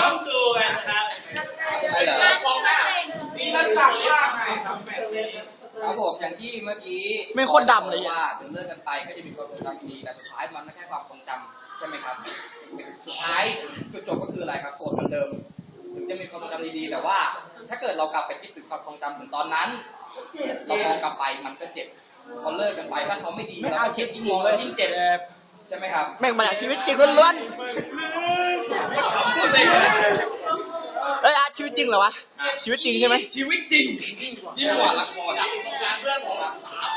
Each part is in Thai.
ต้องดูกันนะครับไม่เหรอมีนักสั่งว่าไงครับครับผมอย่างที่เมื่อกี้ไม่โคตรดำเลยว่าถึงเลิกกันไปก็จะมีความทรงจำดีแต่สุดท้ายมันก็แค่ความทรงจำใช่ไหมครับ สุดท้ายจุดจบก็คืออะไรครับโสดเหมือนเดิม ถึงจะมีความทรงจำดีๆแต่ว่า ถ้าเกิดเรากลับไปคิดถึงความทรงจำถึงตอนนั้นเรามองกลับไปมันก็เจ็บเขาเลิกกันไปถ้าเขาไม่ดีเราก็เจ็บยิ่งมองแล้วยิ่งเจ็บ ใช่ไหมครับแม่งมาจากชีวิตจริงล้วนพูดเลยๆเอ้ยอาร์ตชีวิตจริงเหรอวะ ชีวิตจริงใช่ไหมชีวิตจริงยิ่งกว่าละครเพื่อนผมอะ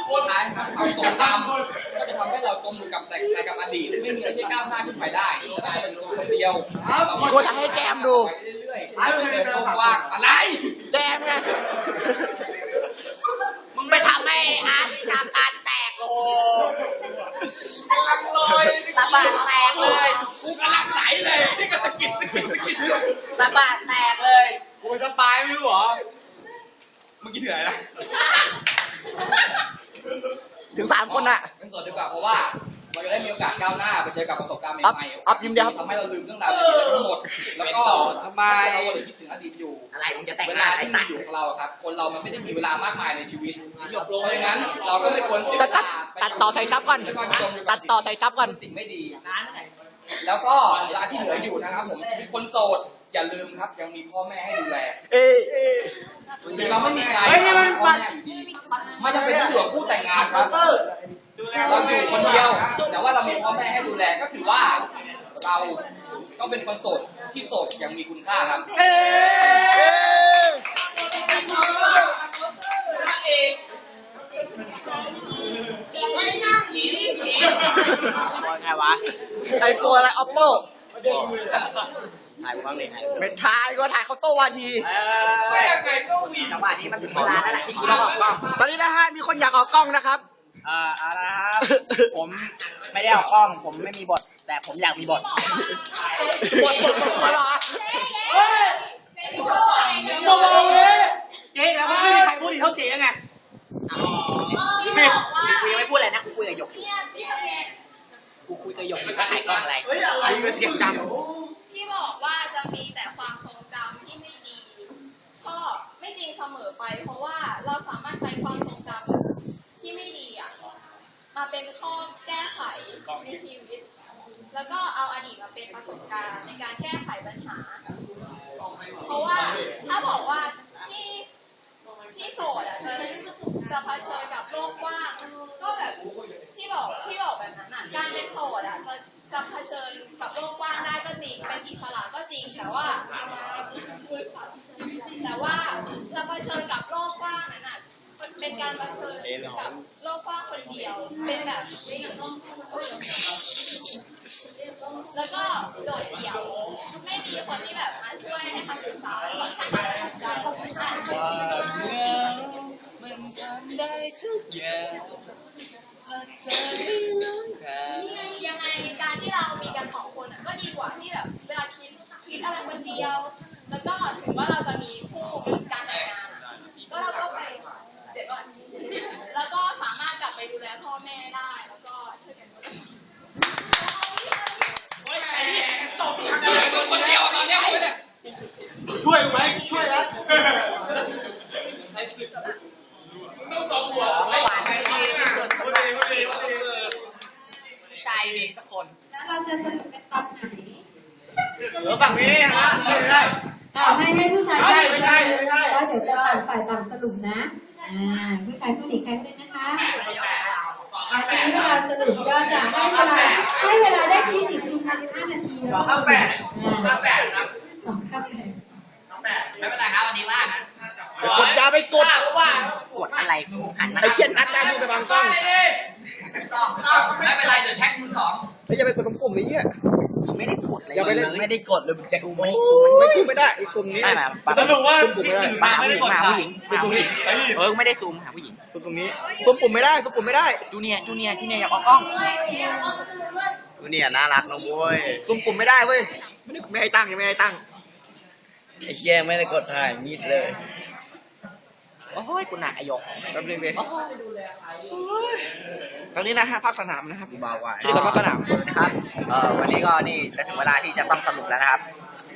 คนท้ายนะครับความทรงจำก็จะทำให้เราจมอยู่กับแต่แต่กับอดีตไม่มีอะไรที่ก้าวหน้าขึ้นไปได้จะได้เป็นตัวคนเดียวกูจะให้แจมดู ไปเรื่อยๆไม่เจอโลกกว้างอะไร แจมไง มึงไปทำให้อาร์ตวิชาการแตกโอ้กำลังลอย ตะบานแตกเลย กูกำลังไหลเลยนี่ก็สะกิดสะกิดสะกิดตะบานแตกเลย กูเป็นสปายไม่รู้เหรอเมื่อกี้ถึงไหนนะถึงสามคนอะเป็นสดดีกว่าเพราะว่าเราจะ ได้มีโอกาสก้าวหน้าไปเจอกับประสบการณ์ใหอัพม่ๆอัพยิ้มเดียวครับ ทำให้เราลืมเรื่องราวที่คิดทั้งหมด แล้วก็ทำไมเราเลยคิดถึงอดีตอยู่ อะไรมึงจะแต่งเวหน้าลาไอ้ที่สัมันตว์อยู่กับเราอะครับ คนเรามันไม่ได้มีเวลามากมายในชีวิตเพราะฉะนั้นเราก็ไม่ควรเสียตัดเวตัดลาไปตัดต่อใส่ซับก่อนไม่ว่าจะจมอยู่ตักับดต่อใส่ซับก่อน สิ่งไม่ดีแล้วก็เวลาที่เหลืออยู่นะครับผมชีวิตคนโสดอย่าลืมครับ ยังมีพ่อแม่ให้ดูแลเอ้ยเอ้ย ถึงเราไม่มีใครเฮ้ยนี่มันพ่อแม่อยู่ดีไม่จำเป็นต้องอยู่กับคู่แต่งงานครับ เราอยู่คนเดียว แต่ว่าเรามีพ่อแม่ให้ดูแลก็ถือว่าเราก็เป็นคนโสดที่โสดยังมีคุณค่าครับเอ้ยใครวะไอโฟนอะไร oppo ถ่ายกูบ้างดิถ่ายไม่ถ่ายก็ถ่ายเขาโต้วาทีเอ้ยจังหวะนี้มันถึงเวลาแล้วแหละที่กูต้องออกกล้อง ตอนนี้นะฮะมีคนอยากออกกล้องนะครับเอ่อเอาละครับ ผมไม่ได้ออกกล้อง ผมไม่มีบท แต่ผมอยากมีบทบทบทบทหัวเหรอเจ๊แล้วมันไม่มีใครพูดดีเท่าเจ๊ไงไม่กูยังไม่พูดอะไรนะกูคุยกับหยกอยู่กูคุยกับหยกอยู่ว่าถ่ายกล้องอะไรเฮ้ยอะไรเสียงดัง ที่บอกว่าจะมี จะจะเผชิญกับโลกกว้างก็แบบที่บอกที่บอกแบบนั้นอะการเป็นโสดอะจะจะเผชิญกับโลกกว้างได้ก็จริงเป็นอิสระก็จริงแต่ว่า แต่ว่าจะเผชิญกับโลกกว้างนั้นอะเป็นการเผชิญกับโลกกว้างคนเดียวเป็นแบบแล้วก็โดดเดี่ยว ไม่มีคนที่แบบมาช่วยให้คำปรึกษาค่อนข้างตัดสินใจ ทุกอย่างหากเธอไม่รู้ทาง ยังไงการที่เรามีกันสองคนอะก็ดีกว่าที่แบบเวลาคิดคิดอะไรคนเดียว แล้วก็ถึงว่าเราจะมีคู่มีการแต่งงานอะก็เราก็ไปเดี๋ยวก่อนแล้วก็สามารถกลับไปดูแลพ่อแม่ได้ แล้วก็ช่วยกันดูแล คนเดียวตอนเนี้ยผมเนี่ย ช่วยไหมช่วยนะ ต้องสองหัว เมื่อวานไม่มีเกิด พูดดีพูดดีพูดดี ชายมีสักคน แล้วเรา จะสนุกกันตอนไหนเหลือฝั่งนี้ฮะไม่ได้ อ่าให้ให้ผู้ชายไม่ไม่ใช่ไม่ใช่ แล้วเดี๋ยวจะต่างฝ่ายต่างสรุปนะ อ่า ผู้ชายพูดอีกครั้งหนึงนะคะอาทีนี้เวลาสรุปก็จะให้เวลาให้เวลาได้คิดอีกทีพันห้านาทีสองข้างแปดสองข้างแปดครับสองข้างแปดไม่เป็นไรครับวันนี้ว่างนะเดี๋ยวกดยาไปกดกดอะไรหันมาไอ้เชี่ยนัดได้มึงไปบังกล้องไม่เป็นไรเดี๋ยวแท็กมือสอง ไม่จะไปกดตรงปุ่มนี้อะ ไม่ได้กดเลยอย่าไปเล่น ไม่ได้กดเลยจะดูไม่ได้ไม่คุมไม่ได้ไอ้กลุ่มนี้ไม่มาสรุปว่าคุมปุ่มไม่ได้มาหาผู้หญิงมาหาผู้หญิงมาหาผู้หญิงเออไม่ได้ซูมหาผู้หญิงคุมตรงนี้คุมปุ่มไม่ได้คุมปุ่มไม่ได้จูเนียร์จูเนียร์จูเนียร์อยากออกกล้องจูเนียร์น่ารักนะเว้ยคุมปุ่มไม่ได้เว้ยไม่ได้ไม่ให้ตั้งยังไม่ให้ตั้งไอ้เชี่ยไม่ได้กดถ่ายมีดเลย โอ้ยกูหนักอายกแป๊บนึงเว้ยตอนนี้นะฮะภาคสนามนะครับเบาไว้นี่ตอนภาคสนามนะครับเอ่อวันนี้ก็นี่จะถึงเวลาที่จะต้องสรุปแล้วนะครับ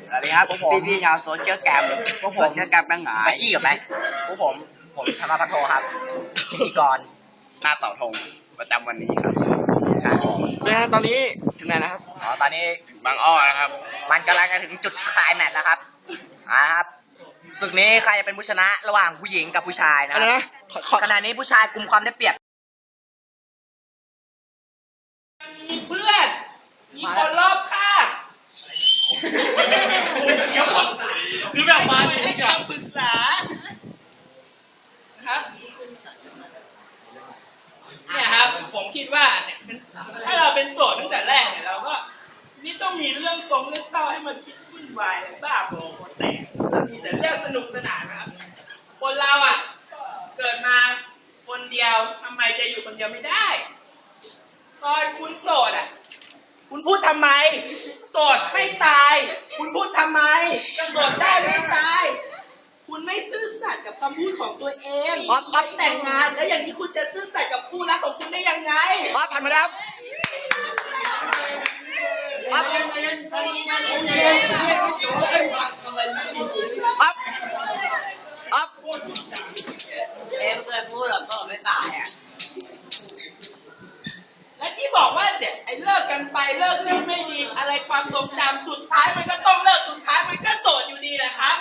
สวัสดีครับพวกผมพี่พี่ๆชาวโซเชียลแกรมพวกผมโซเชียลแกรมแบงหงาไปยขี้กับไปพวกผมผมธนพัฒโทครับพิธีกรหน้าเต่าธงประจำวันนี้ครับนะฮะตอนนี้ถึงไหนนะครับอ๋อตอนนี้บางอ้อนะครับ มันกำลังจะถึงจุดคลายแมทแล้วครับอ่าครับ ศึกนี้ใครจะเป็นผู้ชนะระหว่างผู้หญิงกับผู้ชายนะอะไรครับนะขอขอขณะนี้ผู้ชายกลุ่มความได้เปรียบ มีเพื่อน มีคนรอบข้างคือแบบมาให้คำปรึกษานะครับ เนี่ยครับ ผมคิดว่าเนี่ยเป็นถ้าเราเป็นโสดตั้งแต่แรกเนี่ยเราก็ไม่ต้องมีเรื่องตรงเรื่องเต้าให้มันคิดวุ่นวายอะไรบ้าบอคอแตกมีแต่เรื่องสนุกสนานนะครับ คนเราอะ เกิดมาคนเดียวทำไมจะอยู่คนเดียวไม่ได้ตอนคุณโสดอะ คุณพูดทำไม โสดไม่ตาย คุณพูดทำไมโสดได้ไม่ตาย คุณไม่ซื่อสัตย์กับคำพูดของตัวเองอ๊อฟอ๊อฟแต่งงาน แล้วอย่างนี้คุณจะซื่อสัตย์กับคู่รักของคุณได้ยังไงอ๋อผ่านมาแล้วครับครับครับเอ็มเคยพูดหรอกก็ไม่ตายอะ และที่บอกว่าเด็กไอ้เลิกกันไปเลิกเรื่องไม่ดีอะไรความทรงจำสุดท้ายมันก็ต้องเลิกสุดท้ายมันก็โสดอยู่ดีแหละครับ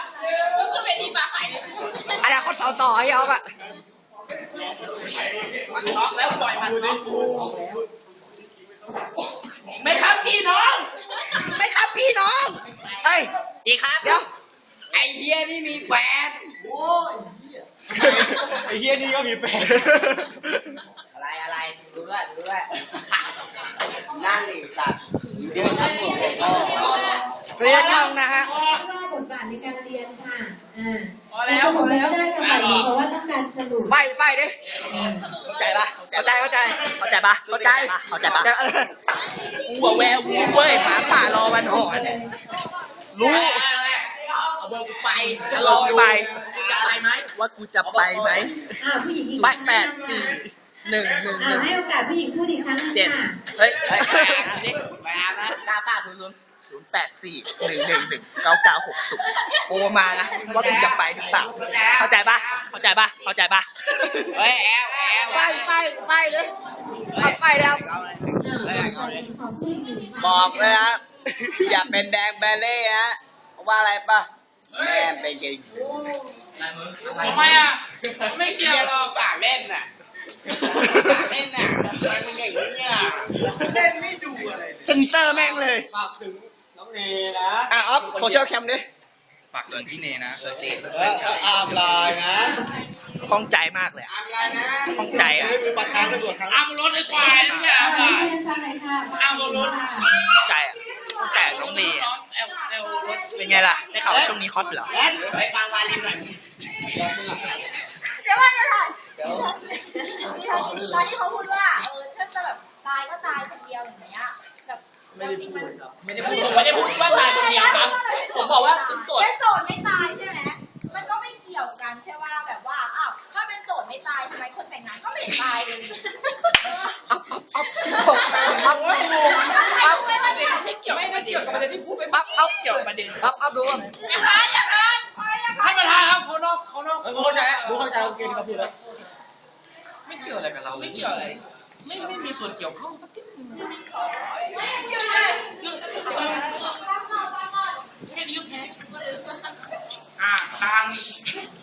คือเป็นที่มาขายเลย อนาคตต่อต่อให้เอาอะ มันน็อกแล้วปล่อยมันน็อกไม่ครับพี่น้อง ไม่ครับพี่น้อง เอ้ย อีกครับ เดี๋ยว ไอเฮียนี่มีแฟน ไอ้ เฮียนี่ก็มีแฟนอะไรอะไรดูด้วยดูด้วยนั่งดิตัดเดี๋ยวทั้งหมดเลยเรียนกล้องนะฮะว่าบทบาทในการเรียนค่ะอ่าพอแล้วพอแล้วไม่ได้กันไปเพราะว่าต้องการสรุปไฟไฟดิเข้าใจปะเข้าใจเข้าใจเข้าใจปะเข้าใจเข้าใจปะวัวแวววัวเว้ยหมาป่ารอวันหอนรู้เอาเบอร์กูไปจะลองไปกูจะไปไหม ว่ากูจะไปไหมอ่าผู้หญิงอีกไปครั้งแปดสี่หนึ่งหนึ่งหอ่านึ่งให้โอกาสผู้หญิงพูดอีกครั้งหนึงเจ็ดค่ะเฮ้ยเฮ้ยไปอาบนะเก้าเก้าศูนย์ศูนย์ศูนย์แปดสี่หนึ่งหนึ่งหนึ่งเก้าเก้าหกศูนย์โทรมานะว่ากูจะไปหรือเปล่าเข้าใจปะเข้าใจปะเข้าใจปะเฮ้ยแอลแอลไปไปไปเลยเอาไปแล้วอ่าต่อไปของผู้หญิงค่ะบอกเลยครับอย่าเป็นแดงแบลเล่ฮะเพราะว่าอะไรปะแม่เป็นเก่ง ทำไมอะ ไม่เกี่ยวหรอกปากเล่นน่ะปากเล่นน่ะทำไมมึงอย่างนี้อะเล่นไม่ดูอะไรเซนเซอร์แม่งเลยฝากถึงน้องเนนะอะออฟโซเชียลแคมดิฝากถึงพี่เนนะเออเจเอออามลายนะคล่องใจมากเลยอามลายนะคล่องใจอะมีปากกาตำรวจครับอามรถไอ้ควายนั่นแหละอ่านักเรียนฟังหน่อยค่ะอ้าวรถใจอะแต่น้องเน ยเป็นไงล่ะ ได้ข่าวว่าช่วงนี้ฮอตเหรอไปฟังวาลินหน่อยเดี๋ยวว่าจะถ่ายตอนที่เขาพูดว่าเออถ้าจะแบบตายก็ตายคนเดียวอย่างเงี้ยแบบไม่ได้พูดไม่ได้พูดไม่ได้พูดว่าตายคนเดียวครับ ผมบอกว่าเป็นโสด เป็นโสดไม่ตายใช่ไหมมันก็ไม่เกี่ยวกันใช่ว่าแบบว่าอ้าวถ้าเป็นโสดไม่ตายทำไมคนแต่งงานก็ไม่ตายเลย อัพอัพอัพอัพไม่ว่าเนี่ยไม่เกี่ยวไม่ได้เกี่ยวกับประเด็นที่พูดไปอัพอัพเกี่ยวกับประเด็นอัพอัพดูอะอย่าทานอย่าทานอย่าทาท่านนประธานครับเขานอกเขานอกเข้าใจอะดูเข้าใจโอเคที่เขาพูดแล้วไม่เกี่ยวอะไรกับเราไม่เกี่ยวอะไรไม่ไม่มีส่วนเกี่ยวข้องสักทีอะทาง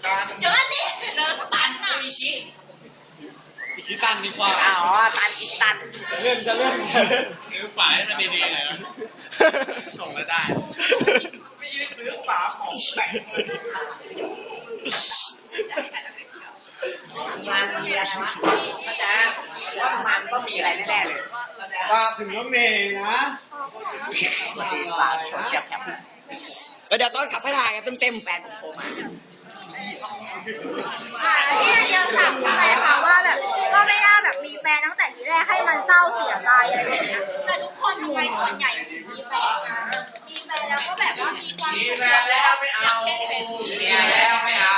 การเดี๋ยวก่อนสิเลิกตันอะ อีกทีตันดีกว่า อ๋อ ตันอีกตัน จะเล่นจะเล่นจะเล่นซื้อฝาให้มันดีๆเลยนะส่งแล้วได้ ไม่ได้ซื้อฝาของใส่มันมีอะไรวะเข้าใจว่ามันต้องมีอะไรแน่ๆเลยฝากถึงน้องเนยนะฝากโซเชียลแคมเดี๋ยวตอนกลับให้ถ่ายกันเต็มๆแฟนผมโทรมาอ่า ไมส่วนใหญ่มีแฟนมีแฟนแล้วก็แบบว่ามีความมีแฟนแล้วไม่เอาย่งช่นมีแฟนแล้วไม่เอา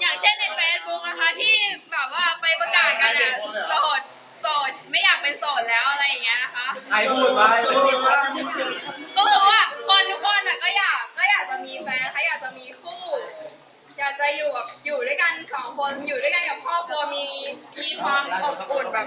อย่างเช่นอย่างเช่นะคะที่แบบว่าไปประกาศกันอะโสดโสดไม่อยากเป็นโสดแล้วอะไรอย่างเงี้ยนะคะใครพูดมาใครพูดมาก็คือว่าคนทุกคนอะก็อยากก็อยากจะมีแฟนเขาอยากจะมีคู่ อยากจะอยู่กับอยู่ด้วยกันสองคนอยู่ด้วยกันกับครอบครัวมีมีความอบอุ่นแบบ